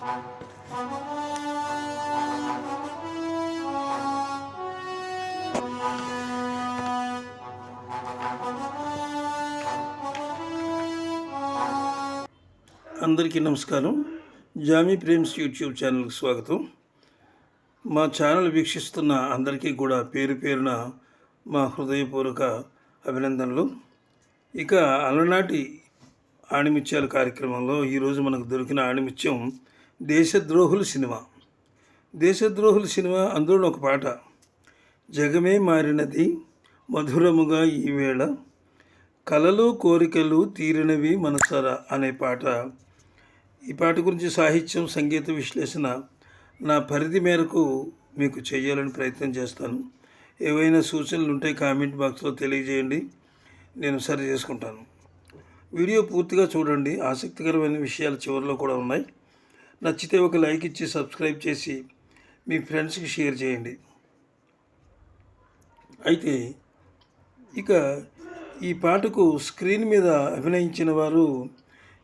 అందరికీ నమస్కారం. Jamie Prem's YouTube ఛానల్కి స్వాగతం. మా ఛానల్ వీక్షిస్తున్న అందరికీ కూడా పేరు పేరున మా హృదయపూర్వక అభినందనలు. ఇక అలనాటి ఆణిమిత్యాల కార్యక్రమంలో ఈరోజు మనకు దొరికిన ఆణిమిత్యం దేశద్రోహుల సినిమా. దేశద్రోహుల సినిమా అందులో ఒక పాట. జగమే మారినది మధురముగా ఈవేళ కలలు కోరికలు తీరినవి మనసర అనే పాట. ఈ పాట గురించి సాహిత్యం సంగీత విశ్లేషణ నా పరిధి మేరకు మీకు చేయాలని ప్రయత్నం చేస్తాను. ఏవైనా సూచనలు ఉంటే కామెంట్ బాక్స్లో తెలియజేయండి. నేను సరి చేసుకుంటాను. వీడియో పూర్తిగా చూడండి. ఆసక్తికరమైన విషయాలు చివరిలో కూడా ఉన్నాయి. నచ్చితే ఒక లైక్ ఇచ్చి సబ్స్క్రైబ్ చేసి మీ ఫ్రెండ్స్కి షేర్ చేయండి. అయితే ఇక ఈ పాటకు స్క్రీన్ మీద అభినయించిన వారు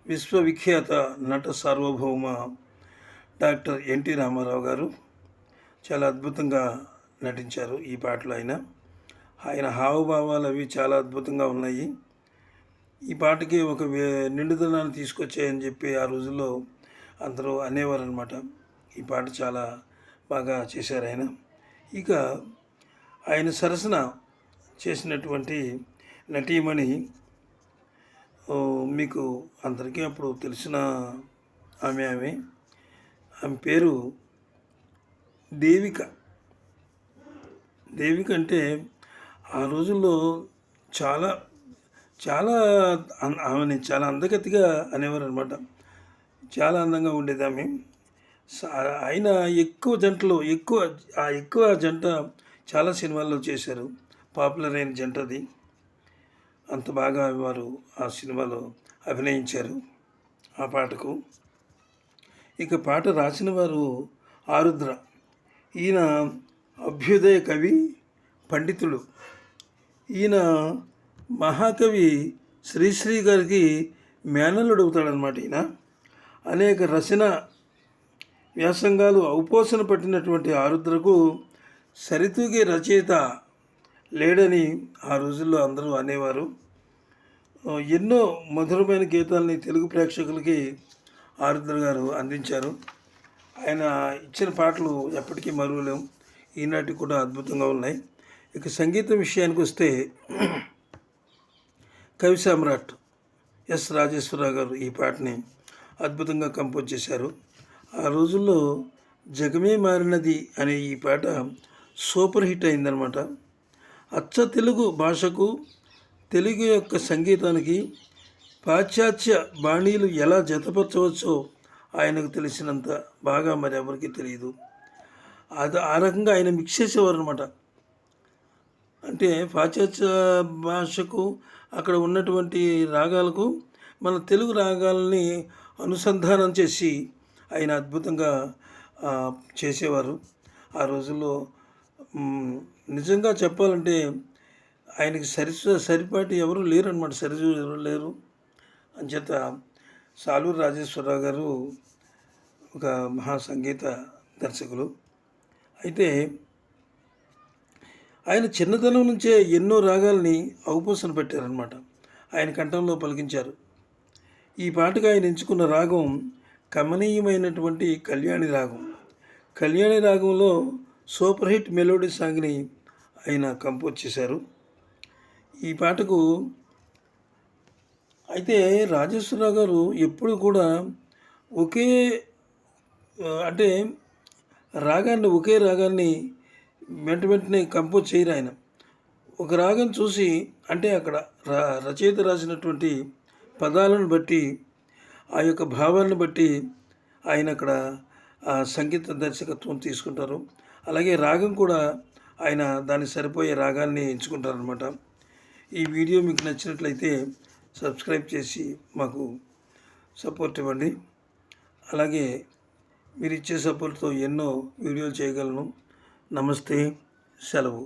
విశ్వవిఖ్యాత నట సార్వభౌమ డాక్టర్ ఎన్టీ రామారావు గారు. చాలా అద్భుతంగా నటించారు ఈ పాటలో ఆయన. ఆయన హావభావాలు అవి చాలా అద్భుతంగా ఉన్నాయి. ఈ పాటకి ఒక నిండుదనాన్ని తీసుకొచ్చాయని చెప్పి ఆ రోజుల్లో అందరూ అనేవారు అనమాట ఈ పాట చాలా బాగా చేశారు ఆయన. ఇక ఆయన సరసన చేసినటువంటి నటీమణి మీకు అందరికీ అప్పుడు తెలిసిన ఆమె ఆమె. ఆమె పేరు దేవిక. దేవిక అంటే ఆ రోజుల్లో చాలా చాలా ఆమెని చాలా అందగతిగా అనేవారు అనమాట చాలా అందంగా ఉండేది ఆమె. ఆయన ఎక్కువ జంటలు ఎక్కువ ఆ ఎక్కువ జంట చాలా సినిమాల్లో చేశారు. పాపులర్ అయిన జంట అది. అంత బాగా వారు ఆ సినిమాలో అభినయించారు ఆ పాటకు. ఇక పాట రాసిన వారు ఆరుద్ర. ఈయన అభ్యుదయ కవి పండితుడు. ఈయన మహాకవి శ్రీశ్రీ గారికి మేనల్లుడు అవుతాడనమాట ఈయన. అనేక రచన వ్యాసంగాలు ఔపోసన పట్టినటువంటి ఆరుద్రకు సరితూగే రచయిత లేడని ఆ రోజుల్లో అందరూ అనేవారు. ఎన్నో మధురమైన గీతాలని తెలుగు ప్రేక్షకులకి ఆరుద్ర గారు అందించారు. ఆయన ఇచ్చిన పాటలు ఎప్పటికీ మరువలేం ఈనాటికి కూడా అద్భుతంగా ఉన్నాయి. ఇక సంగీతం విషయానికి వస్తే కవి సామ్రాట్ ఎస్ రాజేశ్వరరావు గారు ఈ పాటని అద్భుతంగా కంపోజ్ చేశారు. ఆ రోజుల్లో జగమే మారినది అనే ఈ పాట సూపర్ హిట్ అయిందనమాట అచ్చ తెలుగు భాషకు తెలుగు యొక్క సంగీతానికి పాశ్చాత్య బాణీలు ఎలా జతపరచవచ్చో ఆయనకు తెలిసినంత బాగా మరి ఎవరికి తెలియదు. అది ఆ రకంగా ఆయన మిక్స్ చేసేవారు అనమాట అంటే పాశ్చాత్య భాషకు అక్కడ ఉన్నటువంటి రాగాలకు మన తెలుగు రాగాలని అనుసంధానం చేసి ఆయన అద్భుతంగా చేసేవారు. ఆ రోజుల్లో నిజంగా చెప్పాలంటే ఆయనకి సరి సరిపాటి ఎవరు లేరు అనమాట సరిజు ఎవరు లేరు. అంచేత సాలూరు రాజేశ్వరరావు గారు ఒక మహా సంగీత దర్శకులు. అయితే ఆయన చిన్నతనం నుంచే ఎన్నో రాగాల్ని ఔపోసన పెట్టారనమాట ఆయన కంఠంలో పలికించారు. ఈ పాటకు ఆయన ఎంచుకున్న రాగం కమనీయమైనటువంటి కళ్యాణి రాగం. కళ్యాణి రాగంలో సూపర్ హిట్ మెలోడీ సాంగ్ని ఆయన కంపోజ్ చేశారు. ఈ పాటకు అయితే రాజేశ్వరరావు గారు ఎప్పుడు కూడా ఒకే అంటే రాగాన్ని ఒకే రాగాన్ని వెంట వెంటనే కంపోజ్ చేయరు ఆయన. ఒక రాగం చూసి అంటే అక్కడ రచయిత రాసినటువంటి పదాలను బట్టి ఆ యొక్క భావాలను బట్టి ఆయన అక్కడ ఆ సంగీత దర్శకత్వం తీసుకుంటారు. అలాగే రాగం కూడా ఆయన దానికి సరిపోయే రాగాన్ని ఎంచుకుంటారనమాట ఈ వీడియో మీకు నచ్చినట్లయితే సబ్స్క్రైబ్ చేసి మాకు సపోర్ట్ ఇవ్వండి. అలాగే మీరు ఇచ్చే సపోర్ట్తో ఎన్నో వీడియోలు చేయగలను. నమస్తే సెలవు.